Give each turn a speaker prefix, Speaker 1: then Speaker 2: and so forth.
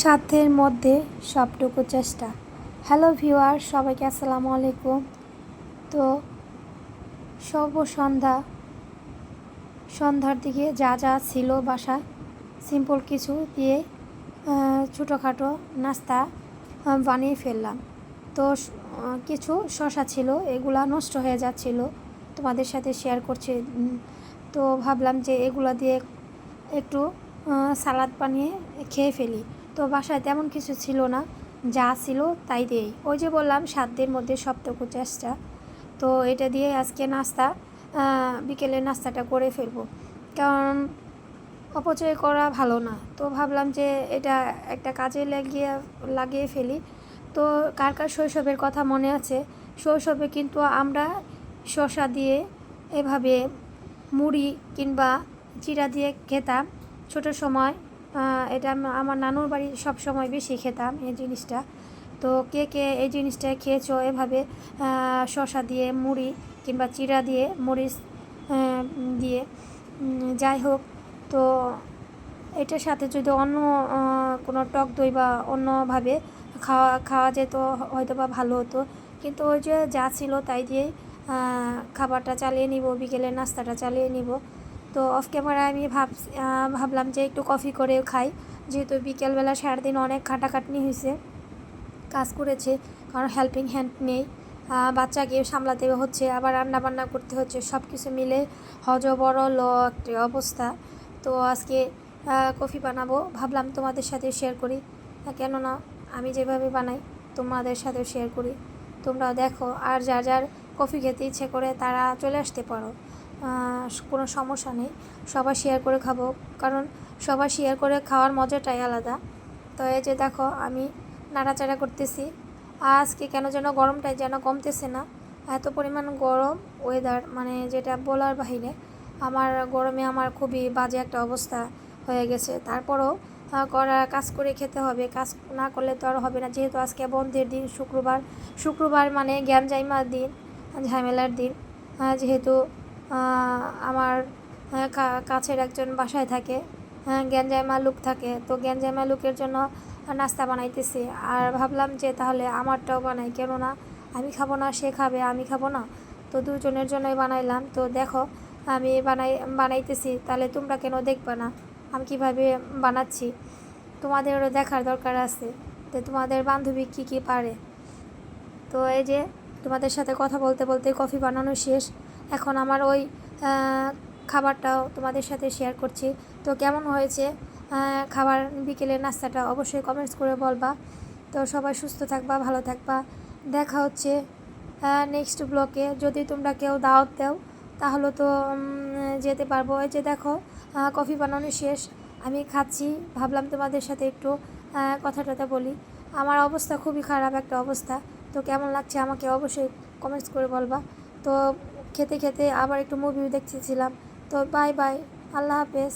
Speaker 1: সাধ্যের মধ্যে সবটুকু চেষ্টা। হ্যালো ভিউয়ার সবাইকে আসসালামু আলাইকুম। তো শুভ সন্ধ্যা। সন্ধ্যার দিকে যা যা ছিল বাসা সিম্পল কিছু দিয়ে ছোটোখাটো নাস্তা বানিয়ে ফেললাম। তো কিছু শশা ছিল, এগুলা নষ্ট হয়ে যাচ্ছিল। তোমাদের সাথে শেয়ার করছি। তো ভাবলাম যে এগুলা দিয়ে একটু সালাদ বানিয়ে খেয়ে ফেলি। তো বাসায় তেমন কিছু ছিল না। যা ছিল তাই দিয়েই। ওই যে বললাম সাধ্যের মধ্যে সবটুকু চেষ্টা তো এটা দিয়ে আজকে নাস্তা বিকেলের নাস্তাটা করে ফেলব। কারণ অপচয় করা ভালো না। তো ভাবলাম যে এটা একটা কাজে লাগিয়ে লাগিয়ে ফেলি। তো কার কার শৈশবের কথা মনে আছে? শৈশবে কিন্তু আমরা শসা দিয়ে এভাবে মুড়ি কিংবা চিরা দিয়ে খেতাম। ছোট সময় এটা আমার নানুর বাড়ি সব সময় বেশি খেতাম এই জিনিসটা। তো কে কে এই জিনিসটা খেয়েছো এভাবে শসা দিয়ে, মুড়ি কিংবা চিরা দিয়ে, মরিচ দিয়ে যাই হোক, তো এটার সাথে যদি অন্য কোনো টক দই বা অন্যভাবে খাওয়া খাওয়া যেত হয়তো বা ভালো হতো। কিন্তু ওই যে যা ছিল তাই দিয়েই খাবারটা চালিয়ে নিব বিকেলের নাস্তাটা চালিয়ে নিব। তো অফ ক্যামেরায় আমি ভাব ভাবলাম যে একটু কফি করে খাই। যেহেতু বিকেলবেলা সারাদিন অনেক খাটাখাটনি হয়েছে কাজ করেছে, কারণ হেল্পিং হ্যান্ড নেই। বাচ্চাকে সামলাতে হচ্ছে, আবার রান্না বান্না করতে হচ্ছে সব কিছু মিলে হজ বড় ল একটা অবস্থা। তো আজকে কফি বানাবো, ভাবলাম তোমাদের সাথে শেয়ার করি। কেননা আমি যেভাবে বানাই, তোমাদের সাথে শেয়ার করি। তোমরা দেখো, আর যার যার কফি খেতে ইচ্ছে করে, তারা চলে আসতে পারো। কোনো সমস্যা নেই। সবাই শেয়ার করে খাব। কারণ সবাই শেয়ার করে খাওয়ার মজাটাই আলাদা। তো এই যে দেখো, আমি নাড়াচাড়া করতেছি। আজকে কেন যেন গরমটাই যেন কমতেছে না। এত পরিমাণ গরম ওয়েদার মানে যেটা বলার বাহিরে, আমার গরমে আমার খুবই বাজে একটা অবস্থা হয়ে গেছে। তারপরও করা কাজ করে খেতে হবে। কাজ না করলে তো আর হবে না। যেহেতু আজকে বন্ধের দিন, শুক্রবার। শুক্রবার মানে জ্ঞান জাইমার দিন, ঝামেলার দিন। যেহেতু আমার কা- কাছের একজন বাসায় থাকে হ্যাঁ গ্যাঞ্জামা লুক থাকে। তো গ্যাঞ্জামা লুকের জন্য নাস্তা বানাইতেছি। আর ভাবলাম যে তাহলে আমারটাও বানাই, কেননা আমি খাব না, সে খাবে, আমি খাব না। তো দুজনের জন্যই বানাইলাম। তো দেখো, আমি বানাই, বানাইতেছি। তাহলে তোমরা কেন দেখবে না? আমি কীভাবে বানাচ্ছি? তোমাদেরও দেখার দরকার আছে যে তোমাদের বান্ধবী কী কী পারে। তো এই যে তোমাদের সাথে কথা বলতে বলতে কফি বানানো শেষ। এখন আমার ওই খাবারটাও তোমাদের সাথে শেয়ার করছি। তো কেমন হয়েছে? খাবার বিকেলের নাস্তাটা অবশ্যই কমেন্টস করে বলবা। তো সবাই সুস্থ থাকবা, ভালো থাকবা। দেখা হচ্ছে নেক্সট ব্লকে যদি তোমরা কেউ দাওয়াত দাও, তাহলে তো যেতে পারব। এই যে দেখো কফি বানানো শেষ। আমি খাচ্ছি, ভাবলাম তোমাদের সাথে একটু কথা টথা বলি। আমার অবস্থা খুবই খারাপ একটা অবস্থা। তো কেমন লাগছে আমাকে অবশ্যই কমেন্টস করে বলবা। তো খেতে খেতে আবার একটু মুভি দেখতেছিলাম তো বাই বাই আল্লাহ হাফেজ।